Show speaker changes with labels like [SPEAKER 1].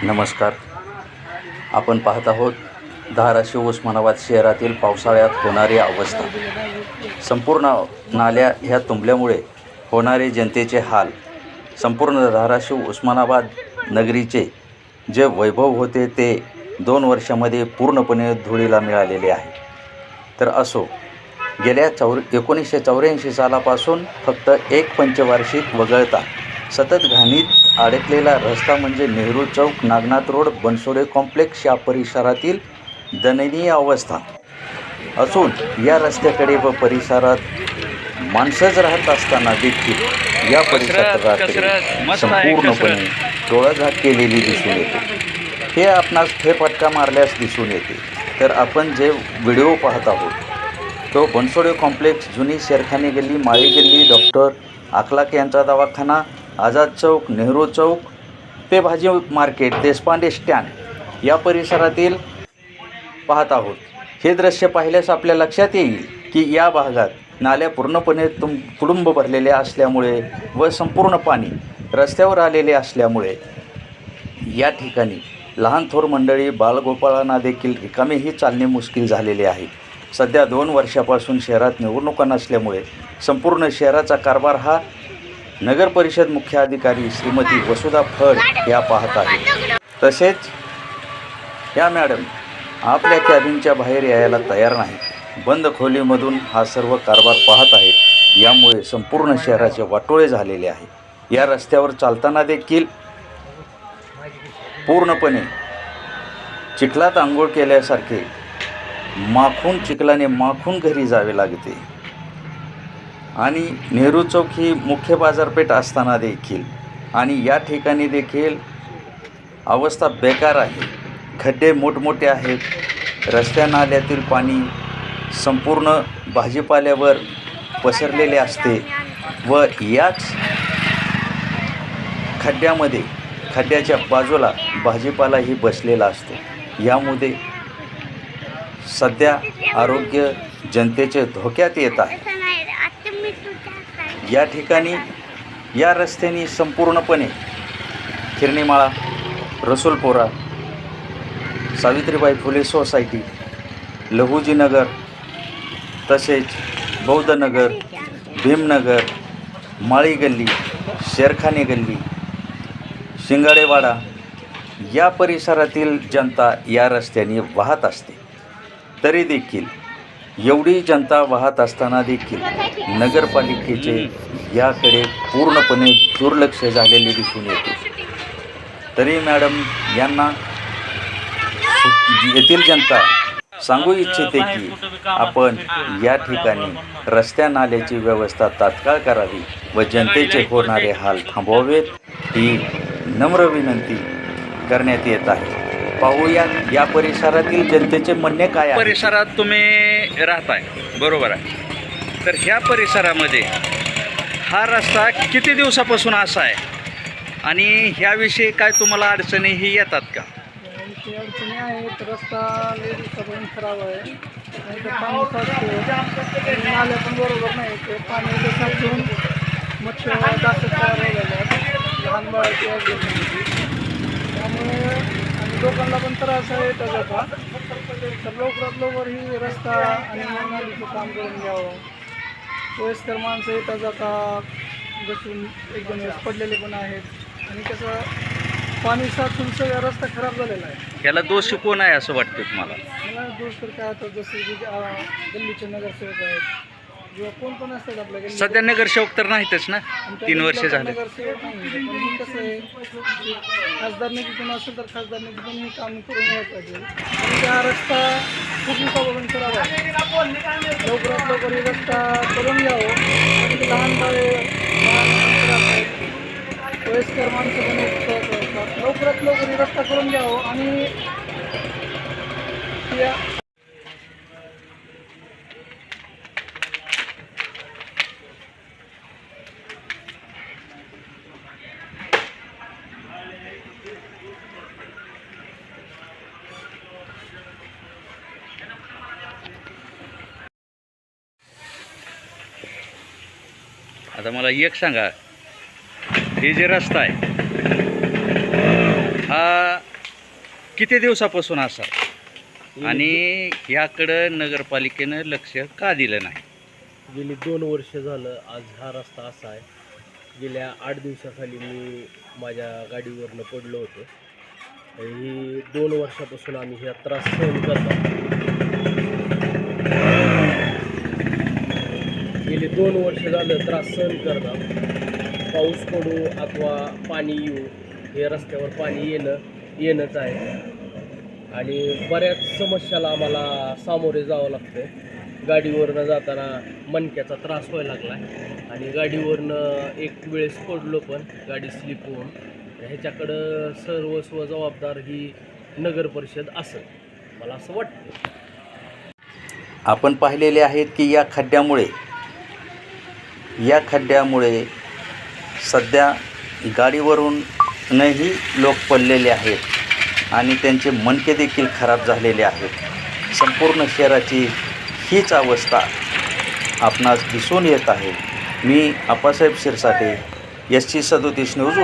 [SPEAKER 1] नमस्कार. आपण पाहत आहोत धाराशिव उस्मानाबाद शहरातील पावसाळ्यात होणारी अवस्था. संपूर्ण नाल्या ह्या तुंबल्यामुळे होणारे जनतेचे हाल संपूर्ण धाराशिव उस्मानाबाद नगरीचे जे वैभव होते ते दोन वर्षामध्ये पूर्णपणे धुळीला मिळालेले आहे. तर असो गेल्या चौर एकोणीसशे चौऱ्याऐंशी सालापासून फक्त एक पंचवार्षिक वगळता सतत घाणीत अडकलेला रस्ता म्हणजे नेहरू चौक नागनाथ रोड बनसोडे कॉम्प्लेक्स या परिसरातील दयनीय अवस्था. असून या रस्त्याकडे व परिसरात माणसंच राहत असताना देखील या परिसरात संपूर्णपणे डोळाझाक केलेली दिसून येते. हे आपणास फेरफटका मारल्यास दिसून येते. तर आपण जे व्हिडिओ पाहत आहोत तो बनसोडे कॉम्प्लेक्स जुनी शेरखानी गल्ली माळी गल्ली डॉक्टर आखलाक यांचा दवाखाना आझाद चौक नेहरू चौक ते भाजी मार्केट देशपांडे स्टँड या परिसरातील पाहत आहोत. हे दृश्य पाहिल्यास आपल्या लक्षात येईल की या भागात नाल्या पूर्णपणे तुम तुडुंब भरलेल्या असल्यामुळे व संपूर्ण पाणी रस्त्यावर आलेले असल्यामुळे या ठिकाणी लहान थोर मंडळी बालगोपाळांना देखील रिकामेही चालणे मुश्किल झालेले आहे. सध्या दोन वर्षापासून शहरात निवडणुका नसल्यामुळे संपूर्ण शहराचा कारभार हा नगर परिषद मुख्याधिकारी श्रीमती वसुधा फड या पाहत आहेत. तसेच या मॅडम आपल्या कॅबिनच्या बाहेर यायला तयार नाही बंद खोलीमधून हा सर्व कारभार पाहत आहेत. यामुळे संपूर्ण शहराचे वाटोळे झालेले आहे. या रस्त्यावर चालताना देखील पूर्णपणे चिखलात आंघोळ केल्यासारखे माखून चिखलाने माखून घरी जावे लागते. आणि नेहरू चौक ही मुख्य बाजारपेठ असताना देखील आणि या ठिकाणी देखील अवस्था बेकार आहे. खड्डे मोठमोठे आहेत. रस्त्या नाल्यातील पाणी संपूर्ण भाजीपाल्यावर पसरलेले असते व याच खड्ड्यामध्ये खड्ड्याच्या बाजूला भाजीपालाही बसलेला असतो. यामुळे सध्या आरोग्य जनतेचे धोक्यात येत आहे. या ठिकाणी या रस्त्याने संपूर्णपणे खिरणीमाळा रसूलपोरा सावित्रीबाई फुले सोसायटी लहुजीनगर तसेच बौद्धनगर भीमनगर माळी गल्ली शेरखाने गल्ली शिंगाडेवाडा या परिसरातील जनता या रस्त्याने वाहत असते. तरी देखील एवढी जनता वाहत असताना देखील नगरपालिकेचे याकडे पूर्णपणे दुर्लक्ष झालेले दिसून येते. तरी मॅडम यांना येथील जनता सांगू इच्छिते की आपण या ठिकाणी रस्त्या नाल्याची व्यवस्था तात्काळ करावी व जनतेचे होणारे हाल थांबवावेत ही नम्र विनंती करण्यात येत आहे. पाहूया या परिसरातील जनतेचे म्हणणे काय
[SPEAKER 2] परिसरात तुम्ही राहत आहे. बरोबर आहे. तर ह्या परिसरामध्ये हा रस्ता किती दिवसापासून असा आहे? आणि ह्याविषयी काय तुम्हाला अडचणी ही येतात का?
[SPEAKER 3] इथे अडचणी आहेत. रस्ता लय दिवसापासून खराब आहे. आणि ते पाणी साचते आणि नाल्या पण बरोबर नाही. ते पाणी इथे साचून मच्छर जास्त तयार झालेले आहेत लहान बाळाची त्यामुळे आणि लोकांना पण त्रास आहे त्याचा. तर लवकरात लवकर ही रस्ता आणि नालीचं काम करून घ्यावं. वयस्कर माणसं येता जाता बसून एकदम पडलेले पण आहेत. आणि कसं पाणी साचून सगळा रस्ता खराब झालेला आहे.
[SPEAKER 2] ह्याला दोष कोण आहे असं वाटतं तुम्हाला?
[SPEAKER 3] मला दोस्त तर काय होतं जसे की अं, गल्लीचे नगरसेवक आहेत. कोण पण असतात
[SPEAKER 2] सध्या नगरसेवक तर नाहीतच ना? तीन वर्ष झाले.
[SPEAKER 3] नगरसेवक नाही पण हे कसं आहे की खासदार असेल तर खासदार हे काम करून घ्यायला पाहिजे. आणि हा रस्ता खूप दिवसापासून खराब आहे लवकरात लवकर हे रस्ता करून घ्यावं. आणि लहान बाळे लहान माणसं आहेत, वयस्कर माणसं पण आहेत, असतात. लवकरात लवकर हे रस्ता करून घ्यावं. आणि या
[SPEAKER 2] आता मला एक सांगा. हे जे रस्ता आहे हा किती दिवसापासून असा? आणि ह्याकडं नगरपालिकेनं लक्ष का दिलं नाही?
[SPEAKER 4] गेली दोन वर्ष झालं आज हा रस्ता असा आहे. गेल्या आठ दिवसाखाली मी माझ्या गाडीवरनं पडलो होतो. ही दोन वर्षापासून आम्ही ह्या त्रास सहन करतो गेली दोन वर्ष झालं त्रास सहन करतात पाऊस पडू अथवा पाणी येऊ हे रस्त्यावर पाणी येणं येणंच आहे. आणि बऱ्याच समस्याला आम्हाला सामोरे जावं लागतं. गाडीवरनं जाताना मणक्याचा त्रास व्हायला लागला. आणि गाडीवरनं एक वेळेस पडलो पण गाडी स्लिप होऊन ह्याच्याकडं सर्वस्व जबाबदार ही नगर परिषद असेल. मला असं वाटतं.
[SPEAKER 1] आपण पाहिलेले आहेत की या खड्ड्यामुळे या खड्ड्यामुळे सध्या गाडीवरूनही लोक पडलेले आहेत आणि त्यांचे मणके देखील खराब झालेले आहेत. संपूर्ण शहराची हीच अवस्था आपणास दिसून येत आहे. मी आप्पासाहेब शिरसाटे एस सी सदोतीस न्यूज